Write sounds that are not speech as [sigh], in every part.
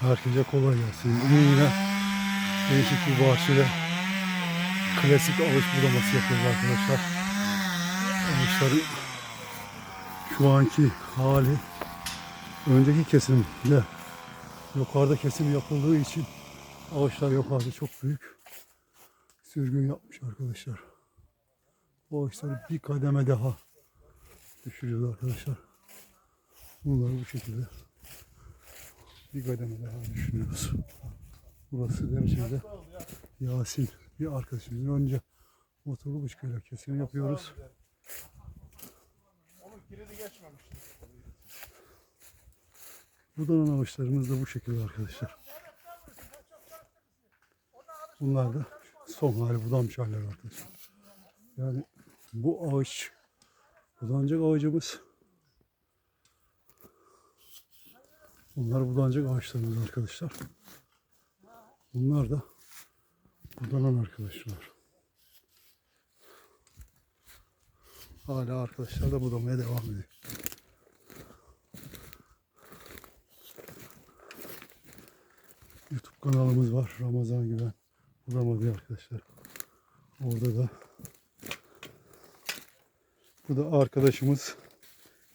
Herkese kolay gelsin. Bugün yine değişik bir bahçede klasik ağaç budaması yapıyoruz arkadaşlar. Ağaçların şu anki hali önceki kesimle yukarıda kesim yapıldığı için ağaçlar yukarıda çok büyük sürgün yapmış arkadaşlar. Bu ağaçları bir kademe daha düşürüyoruz arkadaşlar. Bunları bu şekilde bir kademe daha düşünüyoruz. Burası gerçekten Yasin bir arkadaşımızın önce motorlu bıçkıyla kesim yapıyoruz. Onun kilidi geçmemiş. Budanan ağaçlarımız da bu şekilde arkadaşlar. Bunlar da son hali budanmış haller arkadaşlar. Yani bu ağaç budanacak ağacımız. Bunlar budanacak ağaçlarımız arkadaşlar. Bunlar da budanan arkadaşlar. Hala arkadaşlar da budamaya devam ediyor. YouTube kanalımız var. Ramazan Güven. Bulamadı arkadaşlar. Orada da bu da arkadaşımız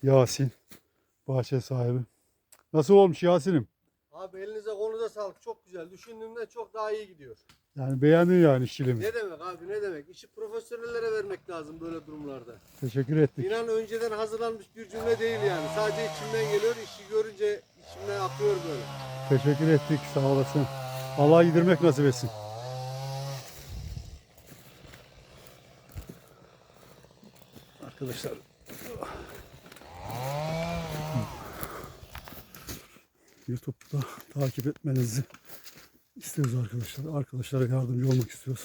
Yasin. Bahçe sahibi. Nasıl olmuş Yasin'im? Abi elinize konuda sağlık. Çok güzel. Düşündüğümden çok daha iyi gidiyor. Yani beğendin yani işçiliğimi. Ne demek abi ne demek? İşi profesyonellere vermek lazım böyle durumlarda. Teşekkür ettik. İnan önceden hazırlanmış bir cümle değil yani. Sadece içimden geliyor. işi görünce içimden akıyor böyle. Teşekkür ettik. Sağ olasın. Allah yedirmek nasip etsin. Arkadaşlar YouTube'da [laughs] takip etmenizi istiyoruz arkadaşlar. Arkadaşlara yardımcı olmak istiyoruz.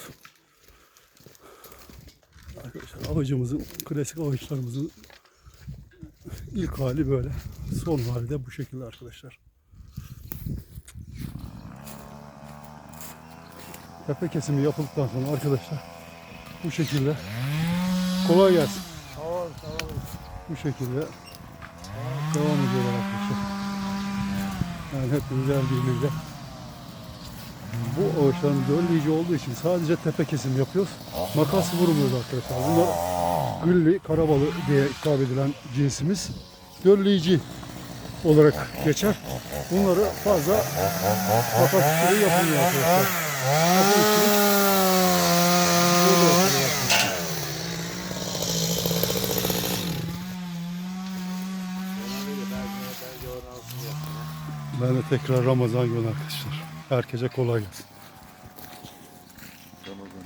Arkadaşlar ağacımızın, klasik ağaçlarımızın ilk hali böyle. Son hali de bu şekilde arkadaşlar. Tepe kesimi yapıldıktan sonra arkadaşlar bu şekilde kolay gelsin. Tamam tamam. Bu şekilde devam ediyorlar arkadaşlar. Yani hep güzel birlikte. Bu ağaçların dölleyici olduğu için sadece tepe kesim yapıyoruz. Makas vurmuyoruz arkadaşlar. Bunlar gülli, karabalı diye hitap edilen cinsimiz. Dölleyici olarak geçer. Bunları fazla makas usulü yapılmıyor arkadaşlar. Makas Ben de tekrar Ramazan günü arkadaşlar. Herkese kolay gelsin.